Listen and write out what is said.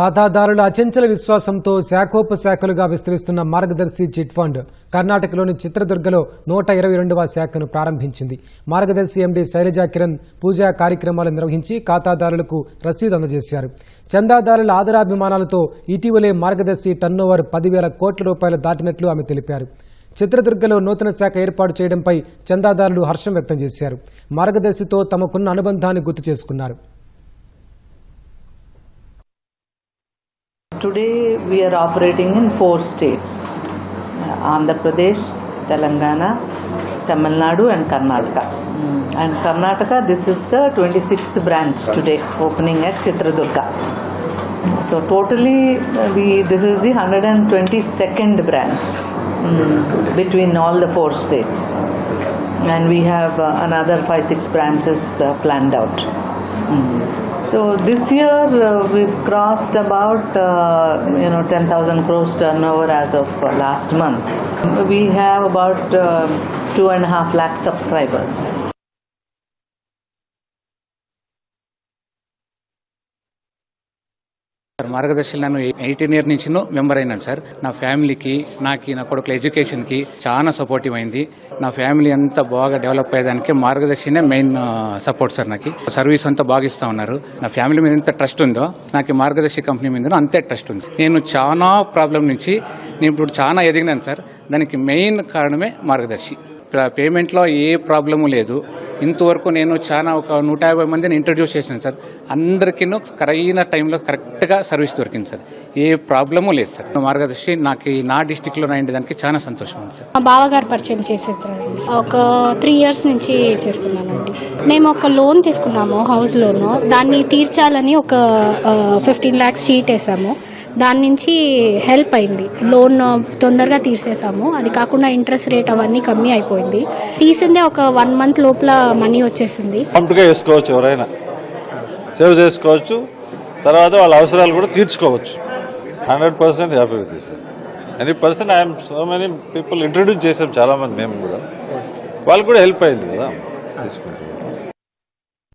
ఖాతాదారుల అచంచల విశ్వాసంతో శాఖోపశాఖలుగా విస్తరిస్తున్న మార్గదర్శి చిట్ ఫండ్ కర్ణాటకలోని చిత్రదుర్గలో నూట ఇరవై రెండవ శాఖను ప్రారంభించింది. మార్గదర్శి ఎండీ శైలజా కిరణ్ పూజా కార్యక్రమాలు నిర్వహించి ఖాతాదారులకు రసీదు అందజేశారు. చందాదారుల ఆదరాభిమానాలతో ఇటీవలే మార్గదర్శి టర్నోవర్ పదివేల కోట్ల రూపాయలు దాటినట్లు ఆమె తెలిపారు. చిత్రదుర్గలో నూతన శాఖ ఏర్పాటు చేయడంపై చందాదారులు హర్షం వ్యక్తం చేశారు. మార్గదర్శితో తమకున్న అనుబంధాన్ని గుర్తు చేసుకున్నారు. Today we are operating in four states Andhra Pradesh, Telangana, Tamil Nadu, and Karnataka. Mm, And Karnataka, this is the 26th branch today opening at Chitradurga. So totally, we this is the 122nd branch mm, between all the four states, and we have uh, another five six branches uh, planned out. Mm. So this year uh, we've crossed about uh, you know 10,000 crores turnover as of uh, last month. We have about uh, two and a half lakh subscribers. Sir Margadarsi నేను eighteen year నుంచి member అయినాను sir. నా ఫ్యామిలీకి నాకు నా కొడుకుల ఎడ్యుకేషన్కి చాలా సపోర్టివ్ అయింది. నా ఫ్యామిలీ అంతా బాగా డెవలప్ అయ్యేదానికి మార్గదర్శినే మెయిన్ సపోర్ట్ సార్ నాకు. సర్వీస్ అంతా బాగా ఇస్తా ఉన్నారు. నా ఫ్యామిలీ మీద ఎంత ట్రస్ట్ ఉందో నాకు మార్గదర్శి కంపెనీ మీద అంతే ట్రస్ట్ ఉంది. నేను చాలా ప్రాబ్లం నుంచి నేను ఇప్పుడు చాలా ఎదిగినాను సార్. దానికి మెయిన్ కారణమే మార్గదర్శి. పేమెంట్లో ఏ ప్రాబ్లము లేదు. ఇంతవరకు నేను చాలా ఒక నూట యాభై మందిని ఇంట్రడ్యూస్ చేశాను సార్. అందరికీ కరైన టైంలో కరెక్ట్గా సర్వీస్ దొరికింది సార్. ఏ ప్రాబ్లము లేదు సార్. మార్గదర్శి నాకు ఈ నా డిస్టిక్లో అయింది దానికి చాలా సంతోషం ఉంది సార్. మా బావగారు పరిచయం చేసేస్తారండి ఒక త్రీ ఇయర్స్ నుంచి చేస్తున్నానండి. మేము ఒక లోన్ తీసుకున్నాము హౌస్ లోను దాన్ని తీర్చాలని ఒక ఫిఫ్టీన్ ల్యాక్స్ షీట్ వేసాము. దాని నుంచి హెల్ప్ అయింది. లోన్ uh, తొందరగా తీర్చేసాము అది కాకుండా ఇంట్రెస్ట్ రేట్ అవన్నీ కమ్మి అయిపోయింది. తీసిందే ఒక వన్ మంత్ లోపల మనీ వచ్చేసింది. కాంప్ట్గా వేసుకోవచ్చు ఎవరైనా. సేవ్ చేసుకోవచ్చు. తర్వాత వాళ్ళ అవసరాలు కూడా తీర్చుకోవచ్చు. Hundred percent happy with this any person I'm so many people introduce చేసాం చాలామంది మేము కూడా. వాళ్ళు కూడా హెల్ప్ అయింది కదా. తీసుకుంటాం.